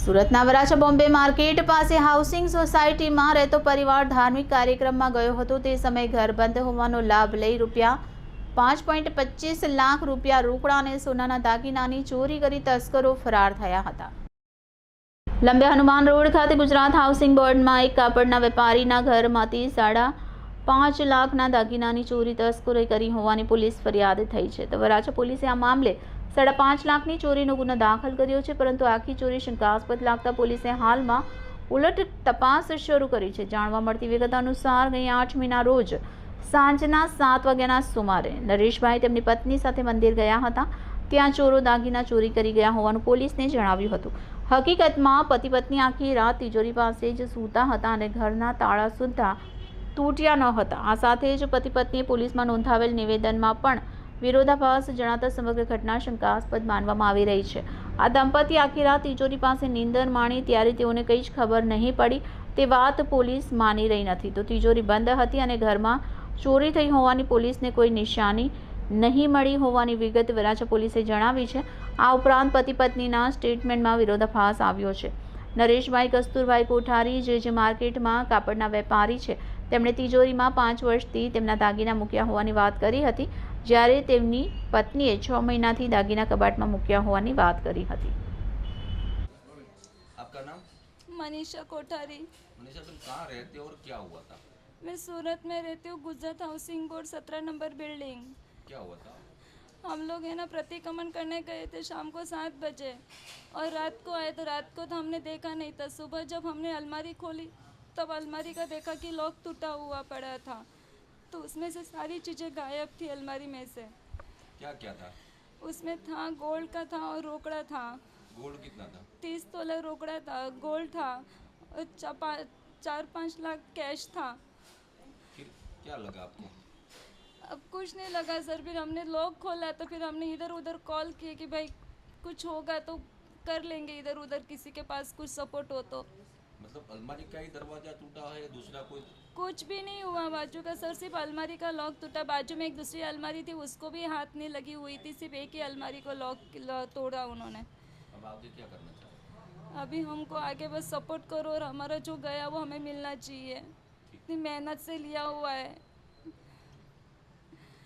સુરતના વરાછા બોમ્બે માર્કેટ પાસે હાઉસિંગ સોસાયટીમાં રહેતો પરિવાર ધાર્મિક કાર્યક્રમમાં ગયો હતો. તે સમયે ઘર બંધ હોવાનો લાભ લઈ રૂપિયા પાંચ પોઈન્ટ પચીસ લાખ રૂપિયા રોકડા અને સોનાના દાગીનાની ચોરી કરી તસ્કરો ફરાર થયા હતા. લંબે હનુમાન રોડ ખાતે ગુજરાત હાઉસિંગ બોર્ડમાં એક કાપડના વેપારીના ઘરમાંથી સાડા પાંચ લાખના દાગીનાની ચોરી તસ્કરોએ કરી હોવાની પોલીસ ફરિયાદ થઈ છે. તો વરાછા પોલીસે આ મામલે સાડા પાંચ લાખની ચોરીનો ગુનો દાખલ કર્યો છે, પરંતુ આખી ચોરી શંકાસ્પદ લાગતા પોલીસે હાલમાં ઉલટ તપાસ શરૂ કરી છે. જાણવા મળતી વિગત અનુસાર ગઈ આઠમીના રોજ સાંજના સાત વાગ્યાના સુમારે નરેશભાઈ તેમની પત્ની સાથે મંદિર ગયા હતા. ત્યાં ચોરો દાગીના ચોરી કરી ગયા હોવાનું પોલીસને જણાવ્યું હતું. હકીકતમાં પતિ પત્ની આખી રાત તિજોરી પાસે જ સૂતા હતા અને ઘરના તાળા સુદ્ધા તૂટ્યા ન હતા. આ સાથે જ પતિ પત્નીએ પોલીસમાં નોંધાવેલ નિવેદનમાં પણ વિરોધાભાસ જણાતા સમગ્ર ઘટના શંકાસ્પદ માનવામાં આવી રહી છે. આ દંપતી આખી રાત તિજોરી પાસે નીંદર માણી ત્યારે તેઓને કંઈ જ ખબર નહીં પડી. તે વાત પોલીસ માની રહી નથી. તો તિજોરી બંધ હતી અને ઘરમાં ચોરી થઈ હોવાની પોલીસને કોઈ નિશાની નહીં મળી હોવાની વિગત વરાછા પોલીસે જણાવી છે. આ ઉપરાંત પતિ પત્નીના સ્ટેટમેન્ટમાં વિરોધાભાસ આવ્યો છે. નરેશભાઈ કસ્તુરભાઈ કોઠારી જે જે માર્કેટમાં કાપડના વેપારી છે, તેમણે તિજોરીમાં પાંચ વર્ષથી તેમના દાગીના મૂક્યા હોવાની વાત કરી હતી. જ્યારે તેમની પત્નીએ છ મહિનાથી દાગીના કબાટમાં મૂક્યા હોવાની વાત કરી હતી आपका नाम मनीषा कोठारी मनीषा तुम कहाँ रहते हो और क्या हुआ था मैं सूरत में रहती हूँ गुजरात हाउसिंग बोर्ड सत्रह नंबर बिल्डिंग क्या हुआ था हम लोग है ना प्रतिक्रमण करने गए थे शाम को सात बजे और रात को आए तो रात को तो हमने देखा नहीं था सुबह जब हमने अलमारी खोली तब अलमारी का देखा कि लॉक टूटा हुआ पड़ा था तो उसमें से सारी चीज़ें गायब थी अलमारी में से। क्या क्या था? उसमें था गोल्ड का था और रोकड़ा था। गोल्ड कितना था? तीस तोला रोकड़ा था गोल्ड था और चा- पा- चार पाँच लाख कैश था। फिर क्या लगा आपको? अब कुछ नहीं लगा सर फिर हमने लॉक खोला तो फिर हमने इधर उधर कॉल किए कि भाई कुछ होगा तो कर लेंगे इधर उधर किसी के पास कुछ सपोर्ट हो तो। मतलब अलमारी का ही दरवाज़ा टूटा है या दूसरा कोई? कुछ भी नहीं हुआ बाजू का सर सिर्फ़ अलमारी का लॉक टूटा बाजू में एक दूसरी अलमारी थी उसको भी हाथ नहीं लगी हुई थी सिर्फ़ एक ही अलमारी को लॉक तोड़ा उन्होंने। अब आगे क्या करना चाहिए? अभी हमको आगे बस सपोर्ट करो और हमारा जो गया वो हमें मिलना चाहिए। इतनी मेहनत से लिया हुआ है।